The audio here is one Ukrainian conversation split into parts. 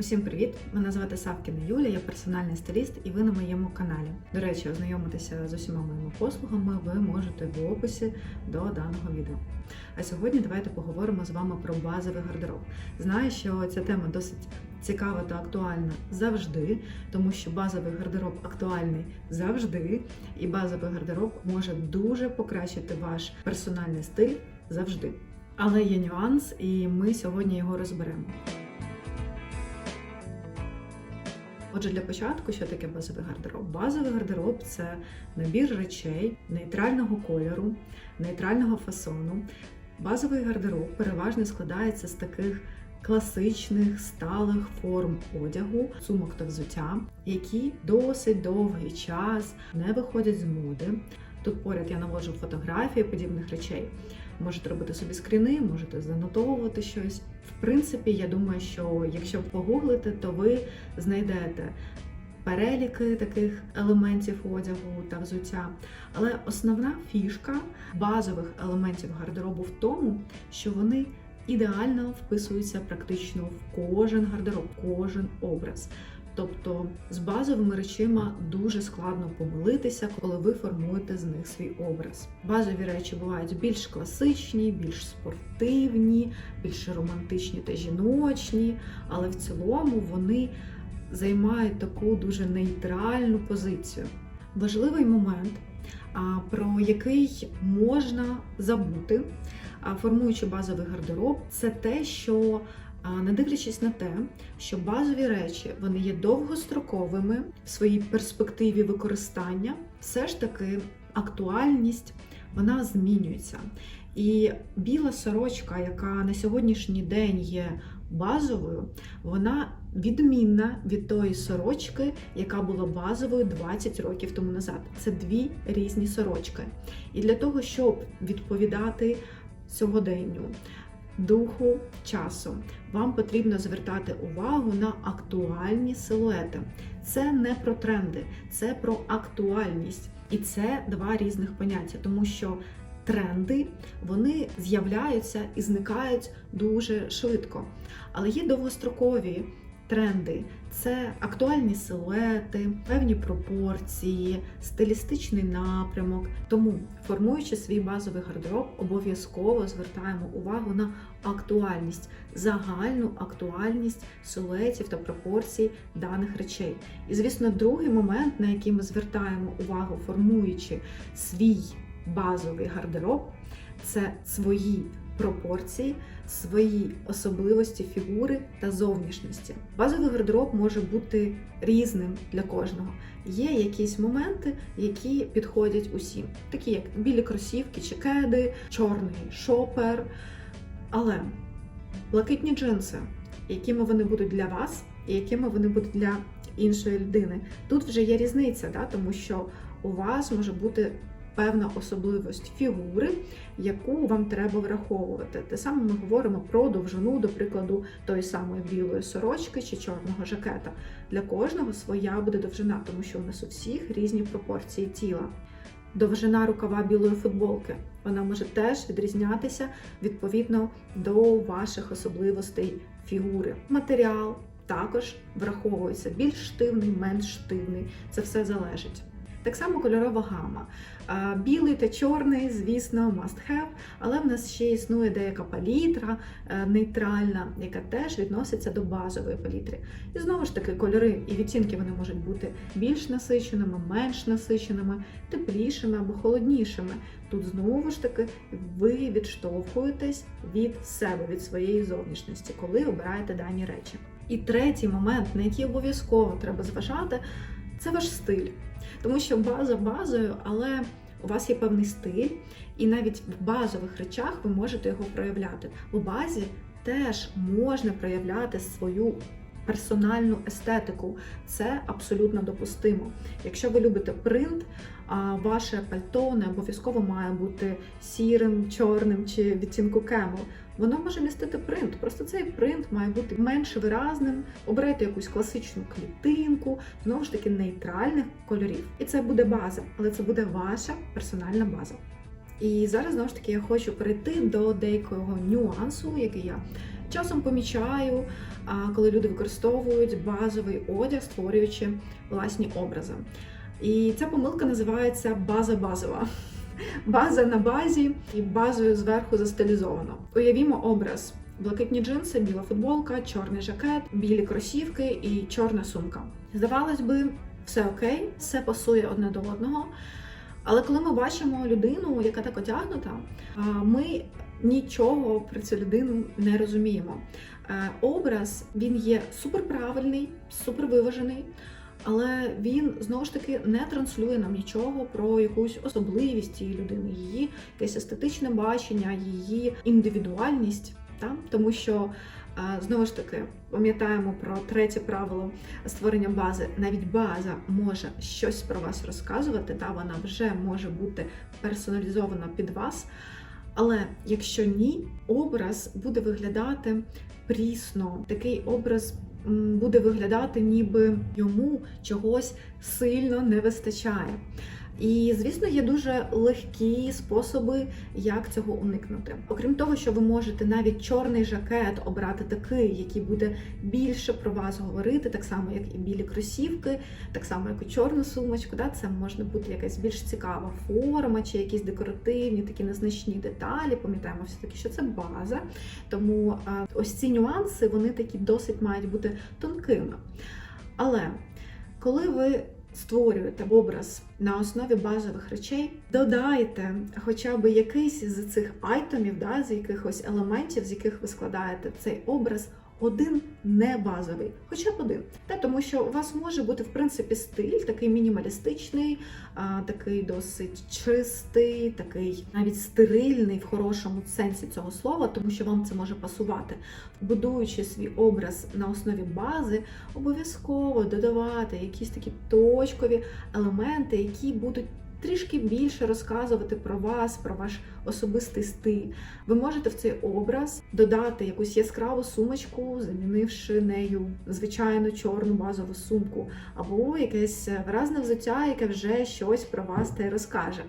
Усім привіт! Мене звати Савкіна Юля, я персональний стиліст, і ви на моєму каналі. До речі, ознайомитися з усіма моїми послугами ви можете в описі до даного відео. А сьогодні давайте поговоримо з вами про базовий гардероб. Знаю, що ця тема досить цікава та актуальна завжди, тому що базовий гардероб актуальний завжди, і базовий гардероб може дуже покращити ваш персональний стиль завжди. Але є нюанс, і ми сьогодні його розберемо. Отже, для початку, що таке базовий гардероб? Базовий гардероб це набір речей нейтрального кольору, нейтрального фасону. Базовий гардероб переважно складається з таких класичних сталих форм одягу, сумок та взуття, які досить довгий час не виходять з моди. Тут поряд я наводжу фотографії подібних речей. Можете робити собі скріни, можете занотовувати щось. В принципі, я думаю, що якщо погуглите, то ви знайдете переліки таких елементів одягу та взуття. Але основна фішка базових елементів гардеробу в тому, що вони ідеально вписуються практично в кожен гардероб, кожен образ. Тобто з базовими речима дуже складно помилитися, коли ви формуєте з них свій образ. Базові речі бувають більш класичні, більш спортивні, більш романтичні та жіночні, але в цілому вони займають таку дуже нейтральну позицію. Важливий момент, про який можна забути, формуючи базовий гардероб, це те, що не дивлячись на те, що базові речі вони є довгостроковими в своїй перспективі використання, все ж таки актуальність вона змінюється. І біла сорочка, яка на сьогоднішній день є базовою, вона відмінна від тої сорочки, яка була базовою 20 років тому назад. Це дві різні сорочки. І для того, щоб відповідати сьогоденню, духу часу, вам потрібно звертати увагу на актуальні силуети. Це не про тренди, це про актуальність. І це два різних поняття, тому що тренди вони з'являються і зникають дуже швидко. Але є довгострокові тренди. Це актуальні силуети, певні пропорції, стилістичний напрямок. Тому, формуючи свій базовий гардероб, обов'язково звертаємо увагу на актуальність, загальну актуальність силуетів та пропорцій даних речей. І, звісно, другий момент, на який ми звертаємо увагу, формуючи свій базовий гардероб, це свої пропорції, свої особливості фігури та зовнішності. Базовий гардероб може бути різним для кожного. Є якісь моменти, які підходять усім, такі як білі кросівки чи кеди, чорний шопер. Але блакитні джинси, якими вони будуть для вас, і якими вони будуть для іншої людини, тут вже є різниця, да? тому що у вас може бути певна особливість фігури, яку вам треба враховувати. Те саме ми говоримо про довжину, до прикладу, тої самої білої сорочки чи чорного жакета. Для кожного своя буде довжина, тому що у нас у всіх різні пропорції тіла. Довжина рукава білої футболки вона може теж відрізнятися відповідно до ваших особливостей фігури. Матеріал також враховується більш штивний, менш штивний. Це все залежить. Так само кольорова гама. Білий та чорний, звісно, must have, але в нас ще існує деяка палітра е, нейтральна, яка теж відноситься до базової палітри. І знову ж таки, кольори і відтінки вони можуть бути більш насиченими, менш насиченими, теплішими або холоднішими. Тут знову ж таки ви відштовхуєтесь від себе, від своєї зовнішності, коли обираєте дані речі. І третій момент, на який обов'язково треба зважати, це ваш стиль. Тому що база базою, але у вас є певний стиль, і навіть в базових речах ви можете його проявляти. У базі теж можна проявляти свою персональну естетику. Це абсолютно допустимо. Якщо ви любите принт, ваше пальто не обов'язково має бути сірим, чорним чи відтінку кемел. Воно може містити принт. Просто цей принт має бути менш виразним. Оберете якусь класичну клітинку, знову ж таки нейтральних кольорів. І це буде база, але це буде ваша персональна база. І зараз знову ж таки я хочу перейти до деякого нюансу, який я Часом помічаю, коли люди використовують базовий одяг, створюючи власні образи. І ця помилка називається база базова. База на базі і базою зверху застилізовано. Уявімо образ: блакитні джинси, біла футболка, чорний жакет, білі кросівки і чорна сумка. Здавалось би, все окей, все пасує одне до одного. Але коли ми бачимо людину, яка так одягнута, ми нічого про цю людину не розуміємо. Е, Образ він є суперправильний, супервиважений, але він знову ж таки не транслює нам нічого про якусь особливість цієї людини, її якесь естетичне бачення, її індивідуальність. Та? Тому що е, знову ж таки пам'ятаємо про третє правило створення бази. Навіть база може щось про вас розказувати, та вона вже може бути персоналізована під вас. Але якщо ні, образ буде виглядати прісно. Такий образ буде виглядати, ніби йому чогось сильно не вистачає. І, звісно, є дуже легкі способи, як цього уникнути. Окрім того, що ви можете навіть чорний жакет обрати такий, який буде більше про вас говорити, так само, як і білі кросівки, так само, як і чорну сумочку. Да? Це може бути якась більш цікава форма, чи якісь декоративні, такі незначні деталі. Пам'ятаємо все таки, що це база. Тому а, ось ці нюанси вони такі досить мають бути тонкими. Але коли ви створюєте образ на основі базових речей, додайте хоча б якийсь з цих айтомів, да, з якихось елементів, з яких ви складаєте цей образ. Один не базовий, хоча б один. Та тому, що у вас може бути в принципі стиль, такий мінімалістичний, а, такий досить чистий, такий навіть стерильний в хорошому сенсі цього слова, тому що вам це може пасувати. Будуючи свій образ на основі бази, обов'язково додавати якісь такі точкові елементи, які будуть трішки більше розказувати про вас, про ваш особистий стиль. Ви можете в цей образ додати якусь яскраву сумочку, замінивши нею звичайну чорну базову сумку, або якесь виразне взуття, яке вже щось про вас та й розкаже.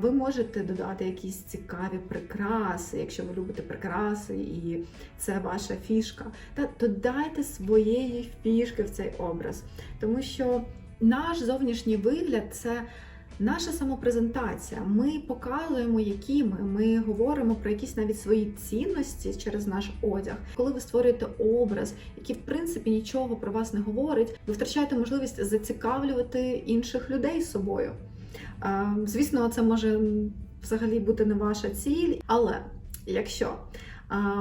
Ви можете додати якісь цікаві прикраси, якщо ви любите прикраси, і це ваша фішка. Та додайте своєї фішки в цей образ, тому що наш зовнішній вигляд це. Наша самопрезентація. Ми показуємо, які ми. Ми говоримо про якісь навіть свої цінності через наш одяг. Коли ви створюєте образ, який в принципі нічого про вас не говорить, ви втрачаєте можливість зацікавлювати інших людей собою. Звісно, це може взагалі бути не ваша ціль, але якщо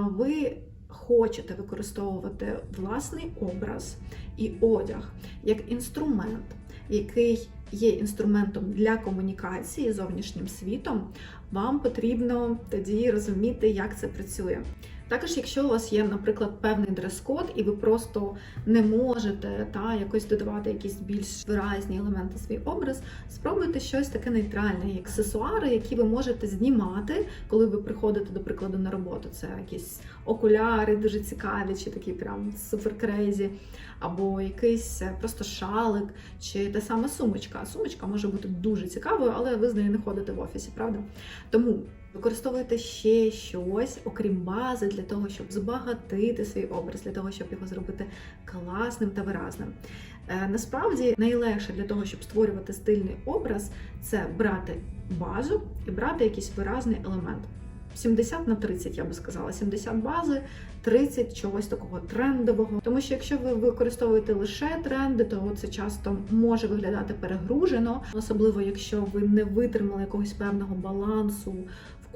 ви хочете використовувати власний образ і одяг як інструмент, який є інструментом для комунікації зовнішнім світом, вам потрібно тоді розуміти, як це працює. Також, якщо у вас є, наприклад, певний дрес-код, і ви просто не можете та якось додавати якісь більш виразні елементи в свій образ, спробуйте щось таке нейтральне, як аксесуари, які ви можете знімати, коли ви приходите, до прикладу, на роботу. Це якісь окуляри, дуже цікаві, чи такі прям супер крейзі, або якийсь е, просто шалик, чи та сама сумочка. Сумочка може бути дуже цікавою, але ви з нею не ходите в офісі, правда? Тому. Використовуйте ще щось, окрім бази, для того, щоб збагатити свій образ, для того, щоб його зробити класним та виразним. Е, насправді найлегше для того, щоб створювати стильний образ, це брати базу і брати якийсь виразний елемент. 70 на 30, я би сказала, 70 бази, 30 чогось такого трендового. Тому що якщо ви використовуєте лише тренди, то це часто може виглядати перегружено, особливо якщо ви не витримали якогось певного балансу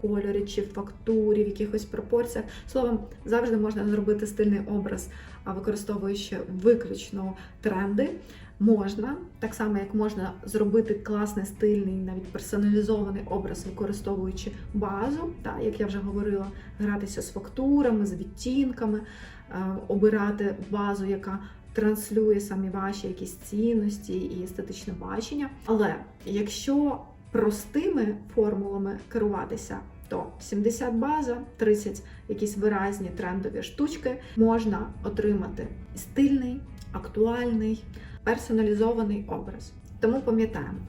кольорі чи в фактурі, в якихось пропорціях. Словом, завжди можна зробити стильний образ, використовуючи виключно тренди. Можна, так само як можна зробити класний, стильний, навіть персоналізований образ, використовуючи базу, так, як я вже говорила, гратися з фактурами, з відтінками, е, обирати базу, яка транслює самі ваші якісь цінності і естетичне бачення. Але якщо простими формулами керуватися, то 70 база, 30 якісь виразні трендові штучки можна отримати стильний, актуальний персоналізований образ. Тому пам'ятаємо,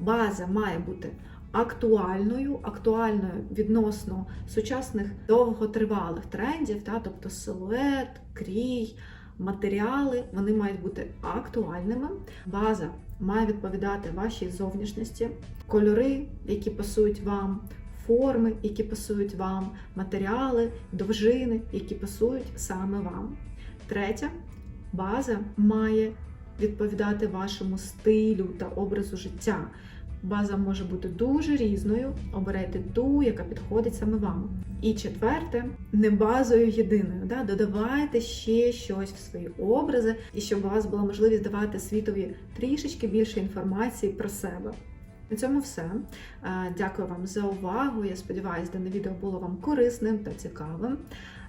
база має бути актуальною, актуальною відносно сучасних довготривалих трендів, та, тобто силует, крій, матеріали, вони мають бути актуальними. База має відповідати вашій зовнішності, кольори, які пасують вам, форми, які пасують вам, матеріали, довжини, які пасують саме вам. Третє, база має відповідати вашому стилю та образу життя. База може бути дуже різною. Обирайте ту, яка підходить саме вам. І четверте, не базою єдиною. Да? Додавайте ще щось в свої образи, і щоб у вас була можливість давати світові трішечки більше інформації про себе. На цьому все. Е, Дякую вам за увагу. Я сподіваюся, дане відео було вам корисним та цікавим.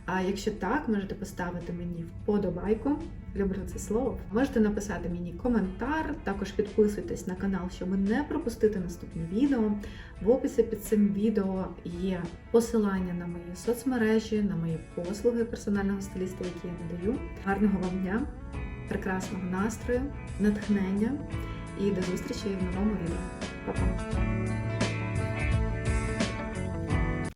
А якщо так, можете поставити мені вподобайку. Люблю це слово. Можете написати мені коментар. Також підписуйтесь на канал, щоб не пропустити наступні відео. В описі під цим відео є посилання на мої соцмережі, на мої послуги персонального стиліста, які я надаю. Гарного вам дня, прекрасного настрою, натхнення і до зустрічі в новому відео. Па-па!